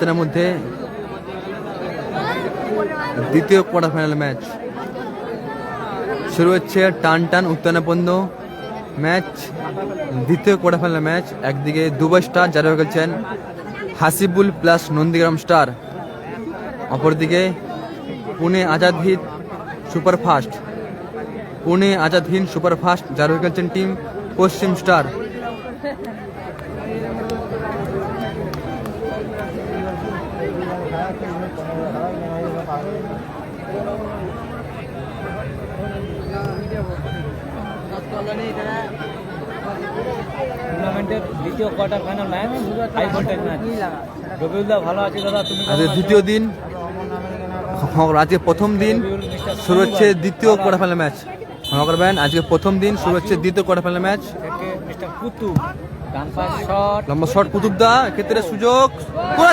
দিনের মধ্যে দ্বিতীয় কোয়ার্টার ফাইনাল ম্যাচ শুরু হচ্ছে টান টান উত্তানাপন্ন ম্যাচ দ্বিতীয় কোয়ার্টার ফাইনাল ম্যাচ একদিকে দুবাই স্টার যারা গেছেন হাসিবুল প্লাস নন্দীগ্রাম স্টার অপরদিকে পুনে আজাদ সুপারফাস্ট, পুনে আজাদ সুপারফাস্ট যারা গেছেন টিম পশ্চিম স্টার টুর্নামেন্টের দ্বিতীয় quarter final match high voltage match Rabiullah ভালো আছে দাদা তুমি আজকে দ্বিতীয় দিন। আজকে প্রথম দিন শুরু হচ্ছে দ্বিতীয় কোয়ার্টার ফাইনাল ম্যাচ ক্ষমা করবেন আজকে প্রথম দিন শুরু হচ্ছে দ্বিতীয় কোয়ার্টার ফাইনাল ম্যাচ লম্বা শট কুতুবদা ক্ষেত্রে সুযোগ।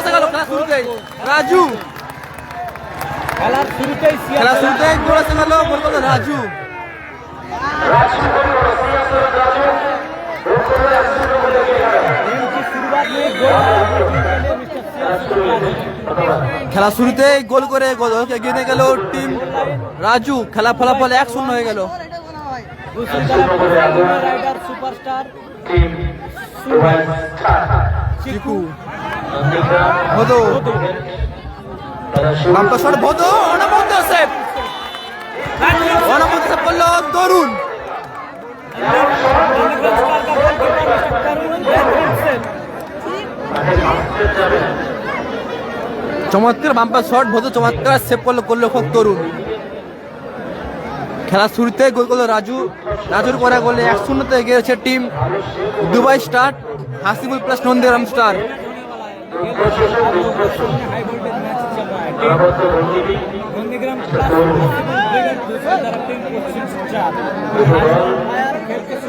গেল? খেলা শুরুতেই রাজু। খেলা শুরুতেই রাজু। খেলা শুরুতেই গোল করে এগিয়ে নিয়ে গেল টিম রাজু। খেলা ফলাফল এক শূন্য হয়ে গেল। চিকু। ভদো। বাম্পাসর তরুণ। চমৎকার বাম্পার শট ভোজ চমৎকার সেভ করল গোলরক্ষক তরুণ। খেলা শুরুতে গোল করল রাজু। রাজুর পরে গোলে এক শূন্যতে এগিয়েছে team Dubai star Hasibul plus নন্দেরাম star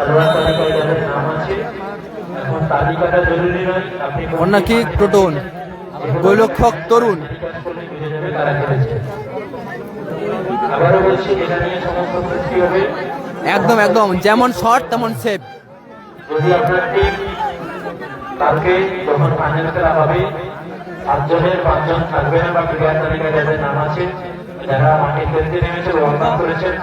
খেলোয়াড় তালিকায় যাদের নাম আছে এখন তালিকাটা জরুরি নয় আপনি কোন অন্য কি টোটন গোলক্ষক তরুণ। একদম একদম। যেমন শট তেমন সেভ যদি আপনার টিম কালকে যখন ফাইনাল খেলা হবে সাতজনের পাঁচজন থাকবে না বা প্লেয়ার তালিকায় যাদের নাম আছে যারা মাঠে খেলতে নেমেছে আপ করেছেন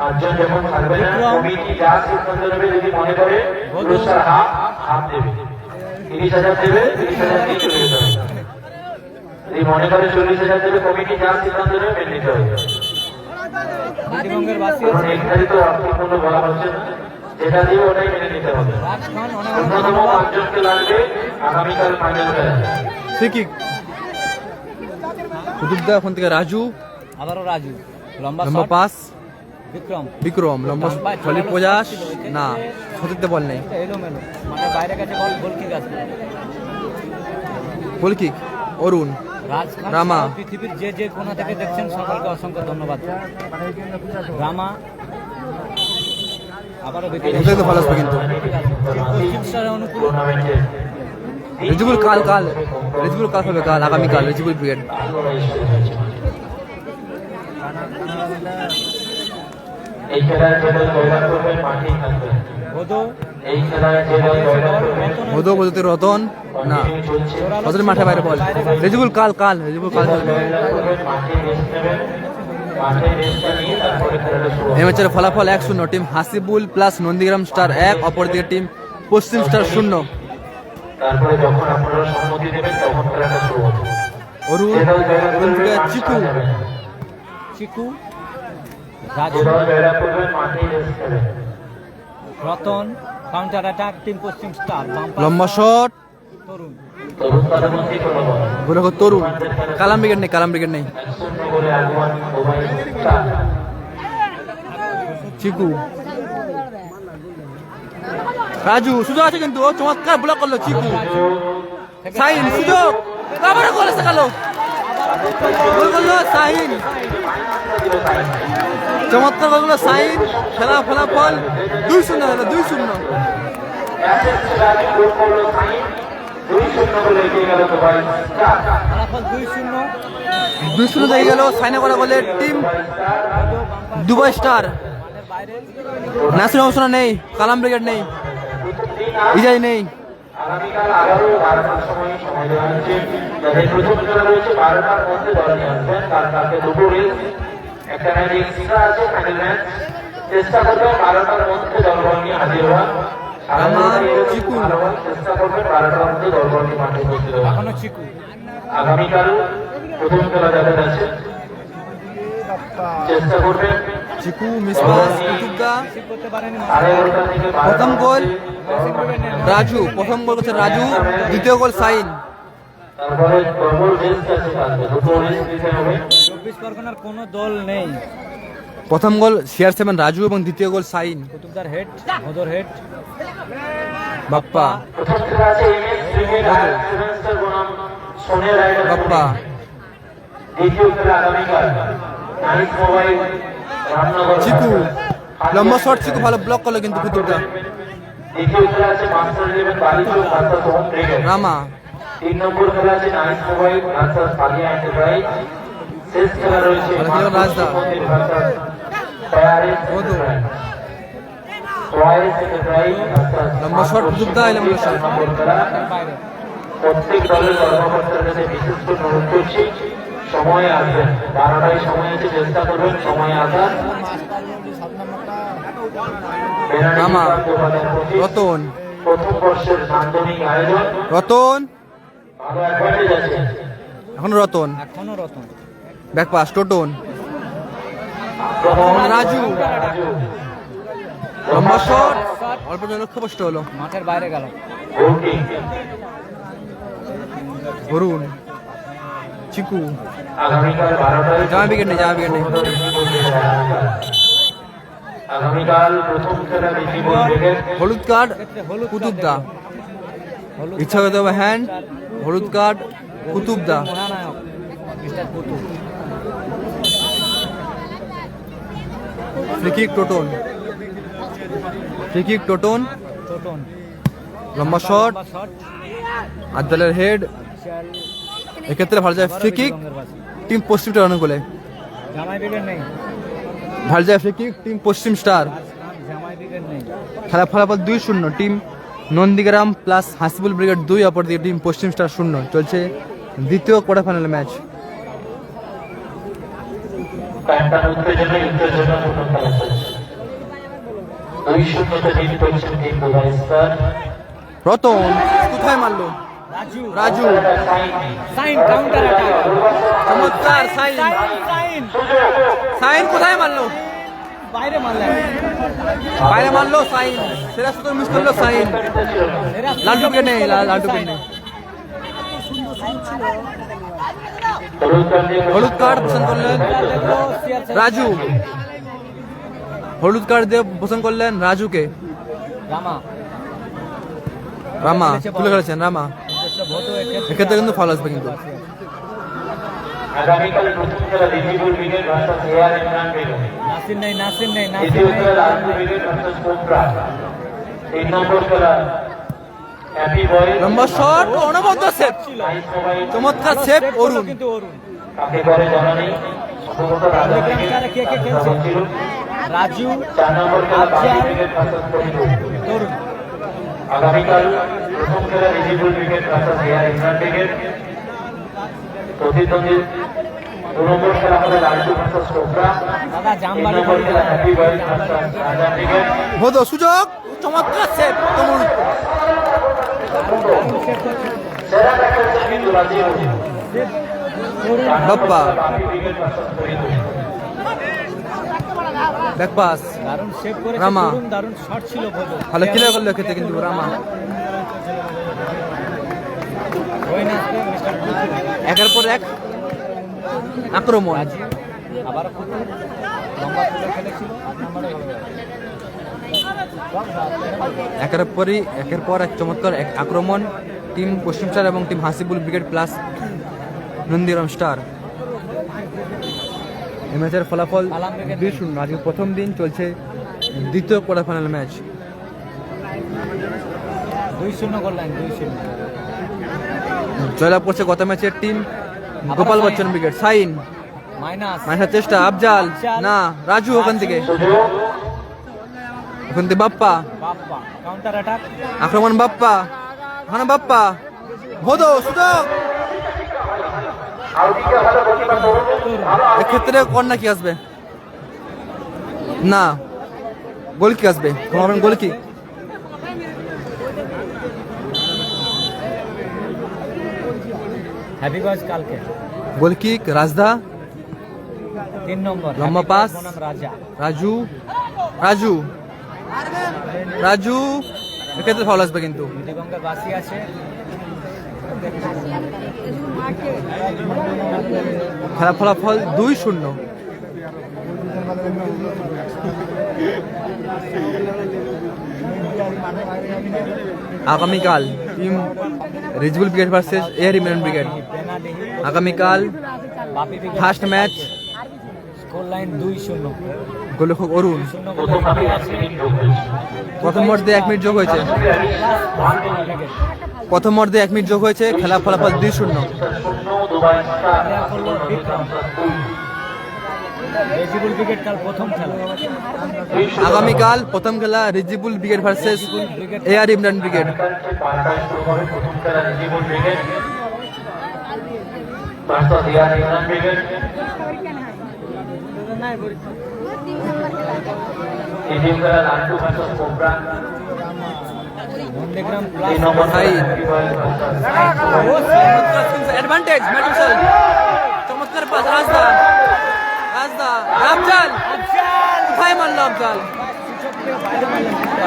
পাঁচজন যখন থাকবে না কমিটি যা সিদ্ধান্ত নেবে যদি মনে করে পুরস্কার হাফ হাফ দেবে। তিরিশ হাজার দেবে তিরিশ হাজার দিয়ে চলে যেতে হবে। যদি মনে করে চল্লিশ হাজার দেবে কমিটি যা সিদ্ধান্ত নেবে মেনে নিতে হবে। নির্ধারিত অর্থের কোনো বলা হচ্ছে যেটা দিয়ে ওটাই মেনে নিতে হবে। অন্যতম পাঁচজনকে লাগবে আগামীকাল ফাইনাল খেলা ঠিকই। কুতুবদা এখন থেকে রাজু। আবারও রাজু। লম্বা লম্বা পাস বিক্রম। বিক্রম লম্বা চল্লিশ পঞ্চাশ না সতীর্থ বল নেই। এলোমেলো। বাইরে গেছে বল গোল কিক আসবে গোল কিক অরুণ রামা। পৃথিবীর যে যে কোণা থেকে দেখছেন সকলকে অসংখ্য ধন্যবাদ। রামা আবারও ভালো আসবে কিন্তু অনুকূল। কাল কাল। রেজিবুল কাল হবে কাল আগামীকাল রেজিবুল ব্রিগেড। এই খেলায় যে দল জয়লাভ করবে মাঠেই থাকবে। বোধো এই খেলায় যে দল জয়লাভ করবে মধু বলতে রতন? না। রতন? মাঠে বাইরে বল। রেজিবুল কাল কাল রেজিবুল কাল। এই ম্যাচের ফলাফল এক শূন্য। Team Hasibul plus Nandigram star এক অপরদিকে টিম পশ্চিম স্টার শূন্য। তারপরে যখন আপনারা সম্মতি দেবেন তখন খেলাটা শুরু হবে। Arun Chiku. Chiku? Ratan counter attack team Paschim star লম্বা শট তরুণ। গোলক তরুণ। কালাম ব্রিগেড নেই কালাম ব্রিগেড নেই। চিকু। রাজু সুযোগ আছে কিন্তু চমৎকার ব্লক করল চিকু। সাইন সুযোগ। আবার গোল এসে গেল। গোল করল সাইন চমৎকার গোল সাইন, খেলা ফলাফল দুই শূন্য হলো, দুই শূন্য। দুই শূন্য। বলে গেল সাইনে করা বলে টিম দুবাই স্টার। নাসির হোসেনা নেই, কালাম ব্রিগেড নেই, বিজয় নেই। আগামীকাল আবারও বারোটার সময় সময় দেওয়া যাদের প্রথম খেলা রয়েছে বারোটার মধ্যে দল আসবেন রেস একটা এক্সট্রা আছে ফাইনাল চেষ্টা করবে বারোটার মধ্যে দলবল নিয়ে হাজির হওয়া আমার আগামীকাল এরকম চিকু। ভালো ভালো চেষ্টা করবে বারোটার মধ্যে দলবল নিয়ে মাঠে উপস্থিত হওয়া আগামীকাল প্রথম খেলা চেষ্টা চিকু মিসবাস কুতুবদা গোল। রাজু প্রথম গোল করছে রাজু। দ্বিতীয় গোল সাইন। তারপরে ডবল রেস্ট আছে দুটো রেস্ট দিতে হবে। চব্বিশ পরগনার কোনো দল নেই। প্রথম গোল সিআর সেভেন রাজু এবং দ্বিতীয় গোল সাইন। কুতুবদার হেড ভদর হেড। বাপ্পা। বাপ্পা। চিকু। লম্বা শট চিকু ভালো ব্লক করল কিন্তু কুতুবদা। রামা। তিন নম্বর খেলা আছে night mobile versus Paliya enterprise লম্বা শট কুতুবদা এলাম শট নম্বর খেলা প্রত্যেক দলের কর্মকর্তার কাছে বিশেষ করে অনুরোধ করছি সময়ে আসবেন বারোটায় সময় আছে চেষ্টা করবেন সময়ে আসার রতন। প্রথম বর্ষের নান্দনিক আয়োজন রতন? এখন রতন। এখনও Ratan. Back pass Toton Raju. লম্বা শট অল্প জন লক্ষ্য কষ্ট হলো। মাঠের বাইরে গেল। অরুণ চিকু জামা উইকেট নেই, জামা উইকেট নেই। হলুদ কার্ড কুতুবদা হলুদ ইচ্ছা করতে হবে হ্যান্ড হলুদ card কুতুবদা free kick Toton. Free kick Toton. লম্বা শট। আদালের হেড। এক্ষেত্রে ভালো যায় ফ্রি কিক রঙের বাজি। টিম পশ্চিম স্টার বলে ভালো যায় free kick team Paschim star. খেলা ফলাফল দুই শূন্য। Team Nandigram plus Hasibul brigade দুই, অপরদিকে টিম পশ্চিম স্টার শূন্য। চলছে দ্বিতীয় কোয়ার্টার ফাইনাল ম্যাচ প্যান্টার উত্তেজনা উত্তেজনা প্রথম খেলা চলছে। দুই শূন্যতে লিড করছেন টিম দুবাই রতন কোথায় মারলো? রাজু। রাজু। সাইন কাউন্টার অ্যাটাক চমৎকার সাইন। সাইন সাইন। কোথায় মারলো? বাইরে মারলেন বাইরে মারলো সাইন। সেরা সুতোর মিস করল সাইন। লাড্ডু উইকেট নেই লা- লাড্ডু উইকেট নেই। হলুদ কার্ড পছন্দ করলেন রাজু। হলুদ কার্ড দিয়ে পছন্দ করলেন রাজুকে। রামা। রামা তুলে খেলেছেন রামা। এক্ষেত্রে কিন্তু ফল আসবে কিন্তু। আগামীকাল প্রথম খেলা Rijibul brigade versus A R Imran brigade Nasir নেই নাসির নেই নাসির দ্বিতীয় নেই। খেলা ব্রিগেড ভার্সাস তিন নম্বর খেলা লম্বা শট অনবদ্য সেভ মোবাইল চমৎকার সেভ অরুণ কিন্তু অরুণ কাকে করে জানা নেই সম্ভবত রাজা? ছিল নম্বর তরুণ। আগামীকাল প্রথম খেলা Rijibul brigade versus A R Imran brigade প্রতিদ্বন্দ্বী দু নম্বর খেলা হবে লালটু ভার্সাস কোবরা। তিন নম্বর খেলা happy boy versus Raja brigade হতো সুযোগ চমৎকার সেভ তমুল সেরা দেখাচ্ছে কিন্তু রাজীব বাপ্পা। দারুণ সেভ করেছে রামা। দারুণ শট ছিল ভোট ভালো ক্লিয়ার করল ক্ষেত্রে কিন্তু রামা। একের পর এক। আক্রমণ। আবার লম্বা খেলেছিল আট নম্বরে ভালো একের পরই একের পর এক চমৎকার এক আক্রমণ। টিম পশ্চিম স্টার এবং team Hasibul brigade plus Nandiram star. এই ম্যাচের ফলাফল দুই শূন্য। আজকে প্রথম দিন চলছে দ্বিতীয় কোয়ার্টার ফাইনাল ম্যাচ। দুই শূন্য করলেন দুই শূন্য। জয়লাভ করছে গত ম্যাচের টিম গোপাল বচ্চন ব্রিগেড। সাইন। মাইনাস। চেষ্টা আফজাল। না রাজু ওখান থেকে। ওখান থেকে বাপ্পা। বাপ্পা কাউন্টার অ্যাটাক আক্রমণ বাপ্পা। ওখানে বাপ্পা। ভোদো সুযোগ এক্ষেত্রে কন্যা কি আসবে? না। গোল কি আসবে? গোল কি? হ্যাপি কালকে। গোল কিক রাজদা। তিন নম্বর। লম্বা পাস। রাজা। রাজু। রাজু। রাজু এক্ষেত্রে ভালো আসবে কিন্তু। বাসি আছে। খেলা ফলাফল দুই শূন্য। আগামীকাল team Rijbul brigade versus air Imran brigade. আগামীকাল ফার্স্ট ম্যাচ স্কোর লাইন দুই শূন্য। গোলরক্ষক অরুণ। প্রথম হাতে এক মিনিট যোগ হয়েছে। প্রথম মর্দে এক মিনিট যোগ হয়েছে ক্রিকেট প্রথম মর্দে এক মিনিট যোগ হয়েছে খেলা। ফলাফল দুই শূন্য আগামীকাল প্রথম খেলা Rijibul brigade versus air Imran brigade প্রথম খেলা রিজিবুল ব্রিগেড অ্যাডভান্টেজ ম্যাডিসন চমৎকার পাস রাজদা রাজদা আফজাল কোথায় মারলো আফজাল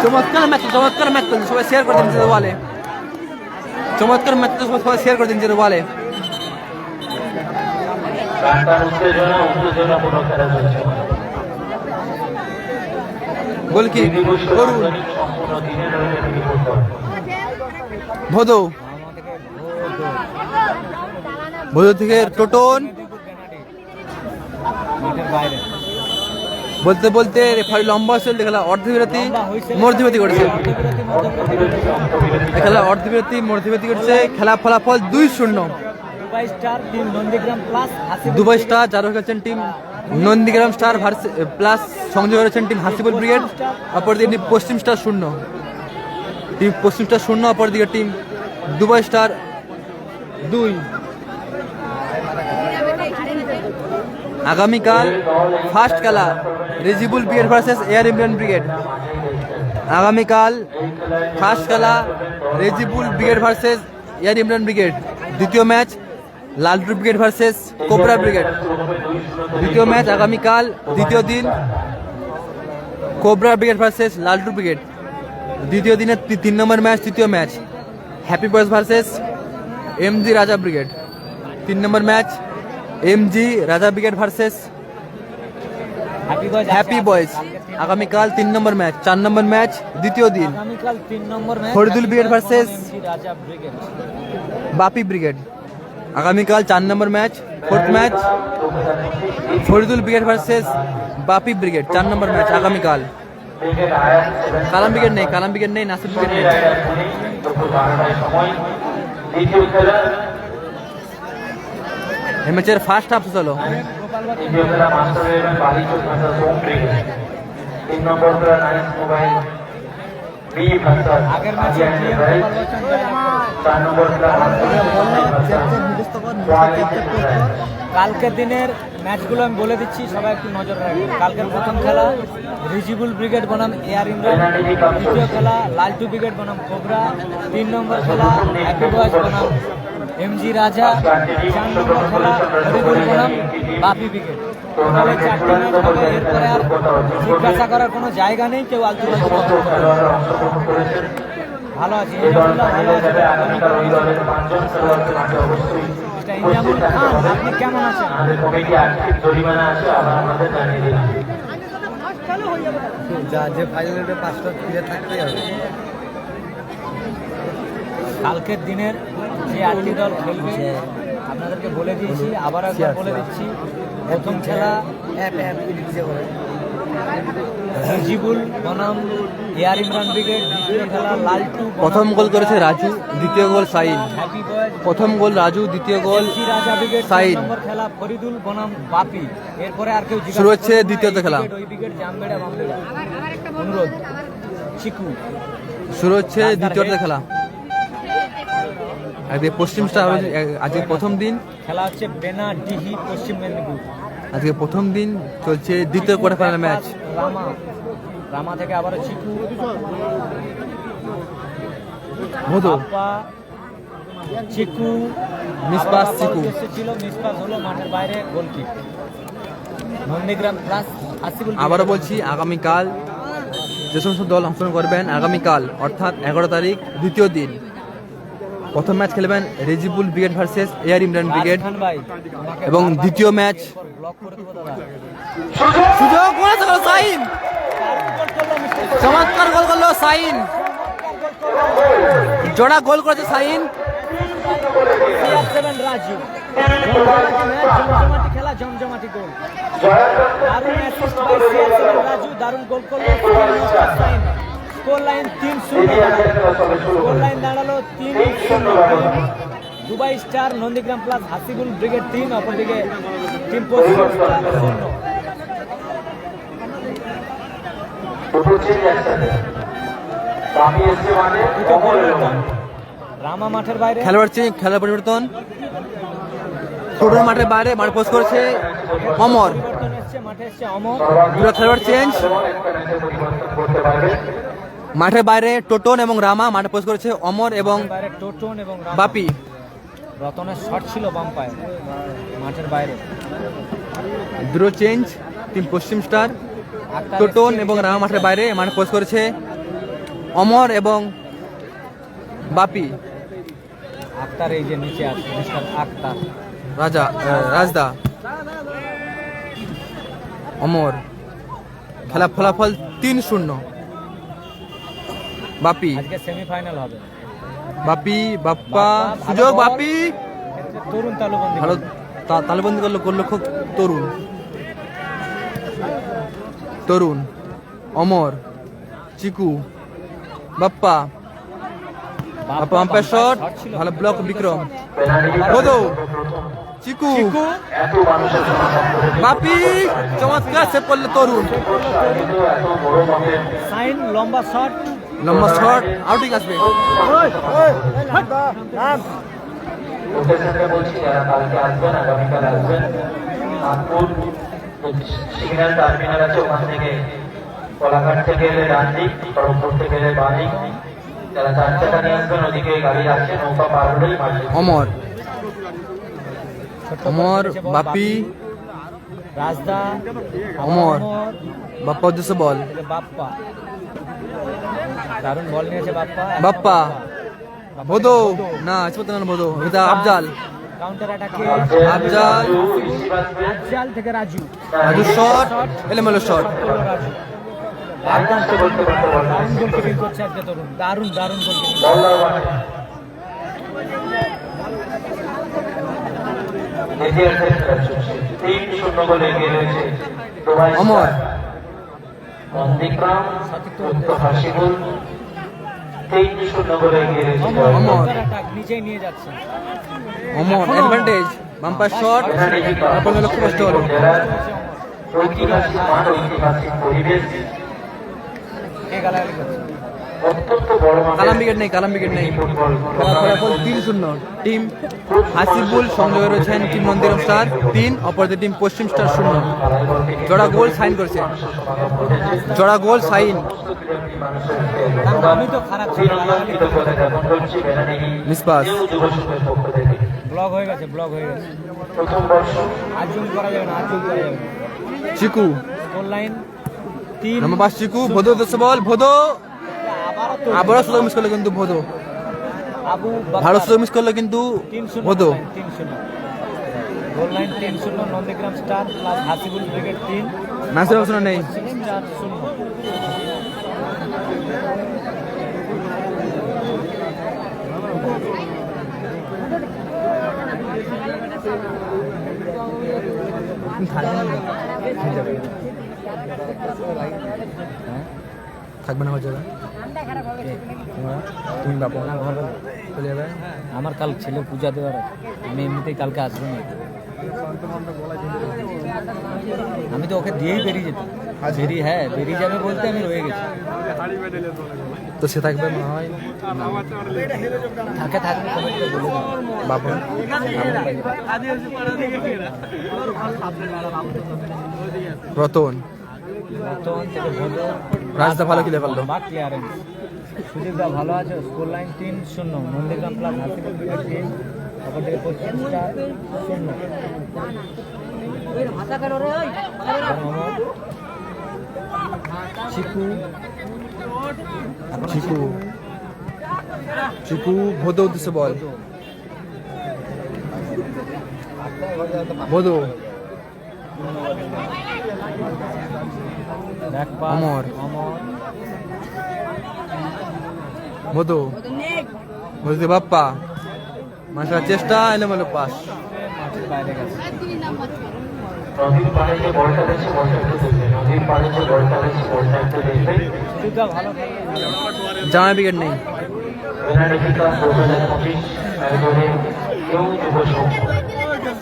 চমৎকার ম্যাচ চমৎকার ম্যাচ চলছে সবাই শেয়ার করে দিন নিজের ওয়ালে চমৎকার ম্যাচ সবাই শেয়ার করে দিন নিজের ওয়ালে গানটার উত্তেজনা উত্তেজনাপূর্ণ খেলা চলছে গোল কি? সম্পূর্ণ দিনে ভোদো। ভোদো থেকে টোটন। বলতে বলতে রেফারি লম্বা চলতে খেলা অর্ধবিরতি মধ্যবিরতি করেছে খেলা অর্ধবিরতি মধ্যবিরতি করেছে খেলা ফলাফল দুই শূন্য। Dubai star team Nandigram plus Dubai star যারা খেলছেন team Nandigram star versus plus সংযোগ করেছেন টিম হাসিবুল ব্রিগেড। অপরদিকে টিম পশ্চিম স্টার শূন্য। টিম পশ্চিম স্টার শূন্য অপর অপরদিকে টিম দুবাই স্টার দুই। আগামীকাল ফার্স্ট খেলা Rezibul brigade versus air Imran brigade. আগামীকাল ফার্স্ট খেলা Rezibul brigade versus air Imran brigade. দ্বিতীয় match Laltu brigade versus cobra brigade. দ্বিতীয় ম্যাচ আগামীকাল দ্বিতীয় দিন cobra brigade versus Laltu brigade. দ্বিতীয় দিনের তিন নম্বর ম্যাচ তৃতীয় match. Happy boys versus M G Raja brigade. তিন নম্বর match M G Raja brigade versus happy boys. আগামীকাল তিন নম্বর ম্যাচ চার নম্বর ম্যাচ দ্বিতীয় দিন। আগামীকাল তিন নম্বর Faridul brigade brigade. Bapi brigade. আগামীকাল চার নম্বর match fourth match, Faridul brigade versus Bapi brigade, চার নম্বর ম্যাচ আগামীকাল। কালাম ব্রিগেড নেই, কালাম ব্রিগেড নেই, নাসির ব্রিগেড নেই। ম্যাচের ফার্স্ট হাফ হলো নম্বর মোবাইল কালকের দিনের ম্যাচগুলো আমি বলে দিচ্ছি, সবাই একটু নজর রাখবেন। কালকের প্রথম খেলা, রিজিবুল ব্রিগেড বনাম এয়ার ইমরান, দ্বিতীয় খেলা, লালটু ব্রিগেড বনাম কোবরা, তিন নম্বর খেলা হ্যাপি বয়েজ বনাম এমজি রাজা, চার নম্বর খেলা হরিবুল বনাম বাপি ব্রিগেড। এরপরে আর জিজ্ঞাসা করার কোনো জায়গা নেই, কেউ আলতু ভালো আছে। আপনি কেমন আছেন? যা যে ফাইনালে পাঁচটা প্লেয়ার থাকতেই হবে। কালকের দিনের যে আটটি দল খেলবে আপনাদেরকে বলে দিয়েছি আবার একবার বলে দিচ্ছি প্রথম খেলা মুজিবুল বনাম এয়ার ইমরান ব্রিগেড দ্বিতীয় খেলা লালটু প্রথম গোল করেছে রাজু দ্বিতীয় গোল সাইন। প্রথম গোল রাজু দ্বিতীয় গোল। নম্বর খেলা ফরিদুল বনাম বাপি। এরপরে আর কেউ শুরু হচ্ছে দ্বিতীয়ত খেলা। অনুরোধ চিকু। শুরু হচ্ছে দ্বিতীয় খেলা। আজকে পশ্চিম স্টার আজকে প্রথম দিন। খেলা হচ্ছে বেনা ডিহি পশ্চিম মেদিনীপুর। আজকে প্রথম দিন চলছে দ্বিতীয় quarter final match Rama Rama থেকে আবার চিকু মধু। চিকু মিসপাস, চিকু। ছিল মিসপাস হলো মাঠের বাইরে গোলকিক নন্দীগ্রাম প্লাস আবারও বলছি আগামীকাল যে সমস্ত দল অংশগ্রহণ করবেন আগামীকাল অর্থাৎ এগারো তারিখ দ্বিতীয় দিন। প্রথম ম্যাচ খেলবেন Rezibul brigade versus air Imran brigade এবং দ্বিতীয় ম্যাচ সুযোগ করেছে সাইন চমৎকার গোল করল সাইন জোড়া গোল করেছে সাইন খেলা জমজমাটি গোল দারুণ অ্যাসিস্ট বাই সিআর রাজু দারুণ গোল করল সাইন স্কোর লাইন তিন শূন্য। স্কোর লাইন দাঁড়াল তিন শূন্য। Dubai star Nandigram plus Hasibul brigade তিন অপরদিকে টিম শূন্য। রামা মাঠের বাইরে। খেলোয়াড় চেঞ্জ খেলার পরিবর্তন। টোটোর মাঠের বাইরে মাঠ পোস্ট করেছে অমর। মাঠে এসছে অমর। খেলোয়াড় চেঞ্জ। মাঠের বাইরে টোটন এবং রামা মাঠে পোস্ট করেছে অমর এবং টোটন এবং বাপি। রতনের শট ছিল বাম পায়ে মাঠের বাইরে। দুটো চেঞ্জ টিম পশ্চিম স্টার। টোটন এবং রামা মাঠের বাইরে মাঠে পোস্ট করেছে অমর এবং বাপি। আক্তার এই যে নিচে আছে মিস্টার আক্তার। রাজা রাজদা। অমর। খেলা ফলাফল তিন শূন্য। বাপি। আজকে সেমিফাইনাল হবে। বাপি বাপ্পা সুযোগ বাপি। তরুণ তালুবন্দি ভালো তালবন্দি করল করল খুব Tarun. Tarun Amar Chiku Bappa. Bappa umpire shot. ভালো ব্লক বিক্রম। চিকু। বাপি চমৎকার সেভ করল তরুণ। সাইন লম্বা শট লম্বা শট আউটিং আসবে। বলছি যারা কালকে আসবেন আগামীকাল আসবেন নাগপুর সিগন্যাল টার্মিনাল আছে ওখান থেকে কোলাঘাট থেকে এলে ডান দিক খড়গপুর থেকে এলে বাঁ দিক যারা চার চাকা নিয়ে আসবেন ওদিকে গাড়ি আছে নৌকা পার হলেই অমর। অমর বাপি রাজদা অমর। বাপ্পা উদ্দেশ্য বল। বাপ্পা। দারুণ বল নিয়েছে বাপ্পা। বাপ্পা। ভোদো। না চিপত না ভোদো। এটা আফজাল। কাউন্টার অ্যাটাকে আফজাল। আফজাল থেকে রাজু। রাজু শট এলোমেলো শট দারুণ দারুণ দারুণ তিন শূন্য গোলে এগিয়ে রয়েছে অমর। নন্দীগ্রাম উত্তর হাসিবুল তিন শূন্য গোলে এগিয়ে রয়েছে অমর অমর। কাউন্টার অ্যাটাক নিচেই নিয়ে যাচ্ছে অমর অ্যাডভান্টেজ বাম্পার শট তারপর লক্ষ্য কষ্ট হলো। ঐতিহাসিক মাঠ ঐতিহাসিক পরিবেশ। কালাম উইকেট নেই কালাম উইকেট নেই। ফলাফল তিন শূন্য। টিম হাসিবুল সংযোগে রয়েছেন টিম নন্দিরম স্টার তিন অপরাধী টিম পশ্চিম স্টার শূন্য। জোড়া গোল সাইন করছে। জোড়া গোল সাইন। আমি মিসপাস ব্লক হয়ে গেছে ব্লক হয়ে গেছে। প্রথম বর্ষ আর জুম করা যাবে না আর জুম করা যাবে চিকু। স্কোর লাইন তিন নম্বর চিকু ভোদো উদ্দেশ্য বল ভোদো। আবারও আবারও সুযোগ মিস করল কিন্তু ভোদো। ভালো সুযোগ মিস করল কিন্তু ভোদো গোল লাইন, তিন শূন্য। গোল লাইন তিন Nandigram star plus Hasibul brigade তিন। ম্যাচের অপশন নেই। স্টার শূন্য। থাকবে না আমার জায়গায় তুমি বাবা না ঘর চলে যাবে? আমার কাল ছেলে পূজা দেওয়ার আছে। আমি এমনিতেই কালকে আসব না। আমি তো ওকে দিয়েই বেরিয়ে যেতাম। বেরিয়ে হ্যাঁ বেরিয়ে যাবে বলতে আমি রয়ে গেছি। তো সে থাকবে মনে হয়? থাকে থাকবে। বাবা রতন? থেকে ভোলো রাজদা ভালো খেলে পারল। বা ক্লিয়ারেন্স সুদীপদা ভালো আছে স্কোর লাইন তিন শূন্য। নন্দীগ্রাম প্লাস হাসিপুর ক্রিকেট তিন অপর দিকে পশ্চিম স্টার শূন্য। চিকু। চিকু। চিকু ভোদ উদ্দেশ্যে বল ভোদো। অমর। অমর ভোদো বলতে বাপ্পা মানুষের চেষ্টা পাস মাঠের বাইরে গেছে নদীর পাড়ে যে বলটা রয়েছে বলটা একটু দেখবে নদীর পাড়ে যে বলটা রয়েছে বলটা একটু দেখবে সুদীপদা ভালো খেলে জামা উইকেট নেই বেনাডিকা দু হাজার পঁচিশ আয়োজনে কেউ যুব সংঘ প্রথম বর্ষের রাজদা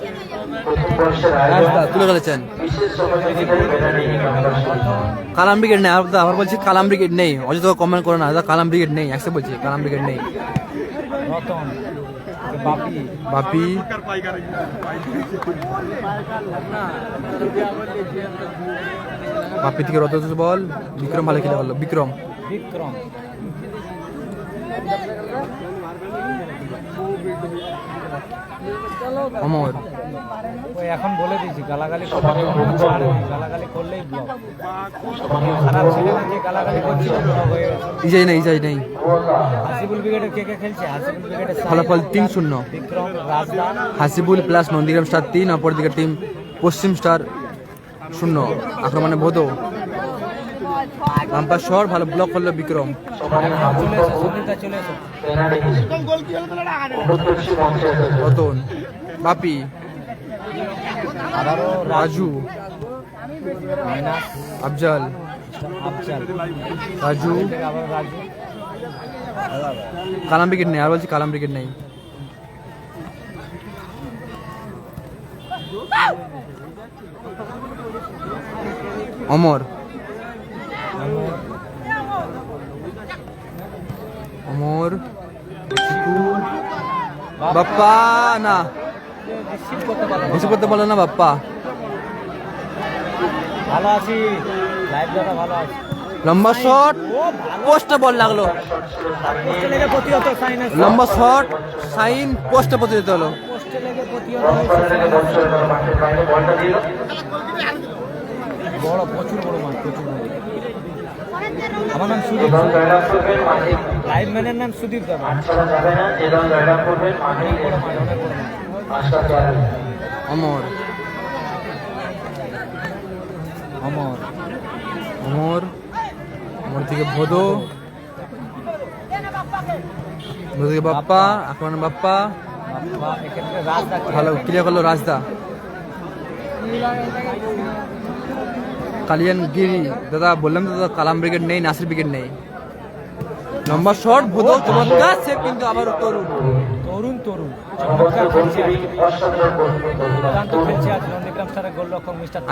আয়োজন তুলে সংঘ কালাম ব্রিগেড নেই আবার বলছি কালাম ব্রিগেড নেই। অযথা কমেন্ট করো না দাদা কালাম ব্রিগেড নেই একসাথে বলছি কালাম ব্রিগেড নেই বাপি। বাপি। থেকে রত বল বিক্রম ভালো খেলে পারল বিক্রম। বিক্রম। অমর। ওই এখন বলে দিয়েছি গালাগালি গালাগালি করলেই ব্লক খারাপ ছেলে না যে গালাগালি করছে ইজাই নেই ইজাই নেই। হাসিবুল ব্রিগেডের কে কে খেলছে? হাসিবুল ব্রিগেডের ফলাফল তিন শূন্য। হাসিবুল প্লাস নন্দীগ্রাম স্টার তিন অপরদিকে টিম পশ্চিম স্টার শূন্য। আক্রমণে ভোদো। রামপার শহর, ভালো ব্লক করল বিক্রম। রতন, বাপি, রাজু, আফজাল, রাজু, কালাম ব্রিগেড নেই, আর বলছি কালাম ব্রিগেড নেই। অমর অমর বাপ্পা না রিসিভ করতে পারল না। বাপ্পা। ভালো আছি। লাইভ দাদা ভালো আছে। লম্বা শট পোস্টে বল লাগল। লম্বা শট সাইন পোস্টে প্রতিহত হলো। বড় প্রচুর বড় মাঠ প্রচুর আমার নাম সুদীপ। লাইভ ম্যানের নাম সুদীপ দাদা। অমর। অমর। অমর। অমর থেকে ভোদো। ভোদো থেকে বাপ্পা আক্রমণ বাপ্পা। ভালো ক্লিয়ার করল রাজদা। কালিয়ান গিরি দাদা বললাম দাদা কালাম ব্রিগেড নেই নাসির ব্রিগেড নেই। লম্বা শট ভোদো চমৎকার সেভ কিন্তু আবার তরুণ। তরুণ তরুণ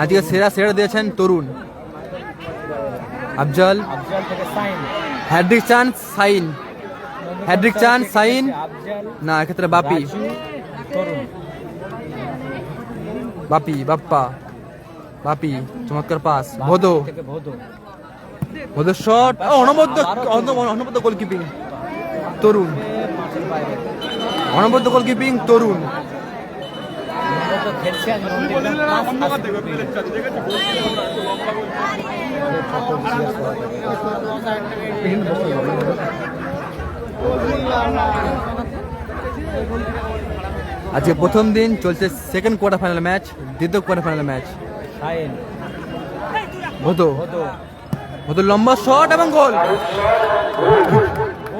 আজকে সেরা সেরা দিয়েছেন তরুণ। আফজল। হ্যাড্রিক চান্স সাইন। হ্যাড্রিক চান্স সাইন। না এক্ষেত্রে বাপি। বাপি বাপ্পা। বাপি চমৎকার পাস। ভোদো। ভোদো শট অনবদ্য অনবদ্য গোলকিপিং তরুণ। অনবদ্য গোলকিপিং তরুণ। আজকে প্রথম দিন চলছে সেকেন্ড কোয়ার্টার ফাইনাল ম্যাচ দ্বিতীয় কোয়ার্টার ফাইনাল ম্যাচ সাইন। ভোদো। লম্বা শট এবং গোল।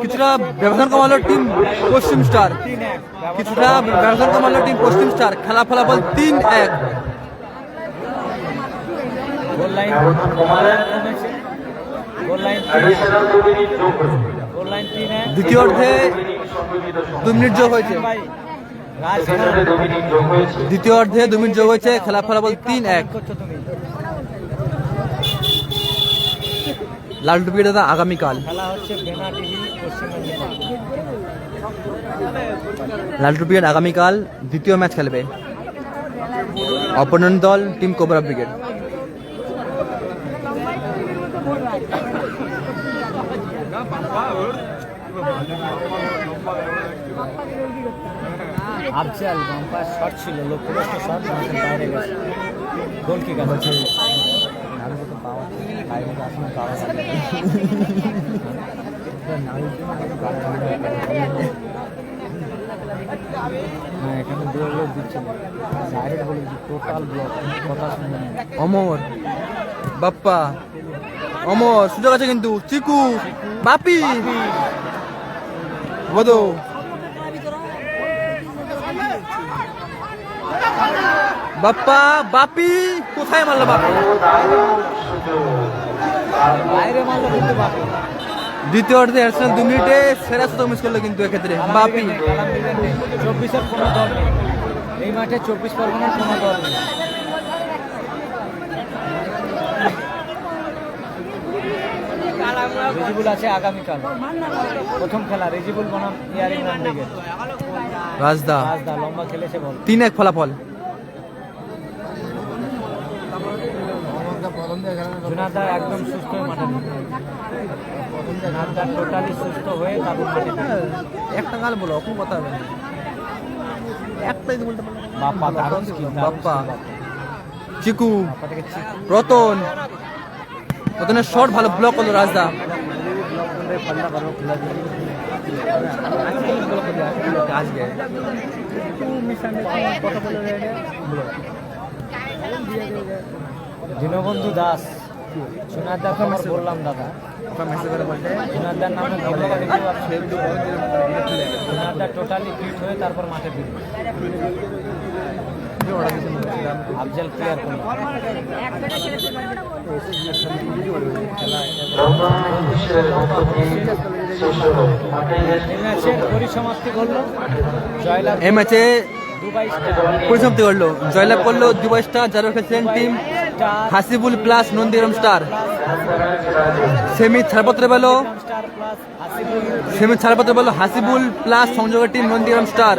কিছুটা ব্যবধান কমালো টিম পশ্চিম স্টার। কিছুটা ব্যবধান কমালো টিম পশ্চিম স্টার। খেলা ফলাফল তিন এক। Goal line. দ্বিতীয় অর্ধে দু মিনিট যোগ হয়েছে। দ্বিতীয় অর্ধে দু মিনিট যোগ হয়েছে, খেলা ফলাফল তিন এক। লাল টুপি দাদা, আগামীকাল। লাল টুপি আগামীকাল দ্বিতীয় ম্যাচ খেলবে। অপোনেন্ট দল, team cobra brigade. Afzal bumper shot ছিল শট মাঠের বাইরে গেছে। গোল কি গেছে হ্যাঁ এখানে দৌড় লোক দিচ্ছে। ডাইরেক্ট বলে দিচ্ছে টোটাল ব্লক কথা অমর বাপ্পা অমর সুযোগ আছে কিন্তু চিকু বাপি। বদো। বাপ্পা বাপি কোথায় মারলো বাপি? বাইরে মারলো কিন্তু বাপি। দ্বিতীয় অর্ধে আর্সেনাল দু মিনিটে সেরা সুযোগ মিস করল কিন্তু এক্ষেত্রে। বাপি। চব্বিশের কোনো দল নেই। এই মাঠে চব্বিশ পরগনার কোনো দল নেই। রেজিবুল আছে আগামীকাল। প্রথম খেলা রেজিবুল বনাম ইয়ার ইংল্যান্ড ব্রিগেড রাজদা। রাজদা লম্বা খেলেছে বল। তিন এক ফলাফল। জুনাদা একদম সুস্থ হয়ে মাঠে জুনাদা টোটালি সুস্থ হয়ে তারপর মাঠে একটা গাল বলো কোনো কথা হবে একটাই তো বলতে পারলাম বাপ্পা দারুণ skill, বাপ্পা। চিক রতন। রতনের শট ভালো ব্লক করল রাজদা। আজকে দীনবন্ধু দাস সোনাদার খবর বললাম দাদা। সোনাদার নামে সোনাদার টোটালি ফিট হয়ে তারপর মাঠে ফিরবে। আফজাল ক্লিয়ার করল। পরিসমাপ্তি করল। জয়লাভ করল দুবাই স্টার যারা খেলছেন team, Hasibul plus Nandiram star. Semi ছাড়পত্র পেল সেমি ছাড়পত্র পেল হাসিবুল প্লাস সংযোগের টিম নন্দীরম স্টার।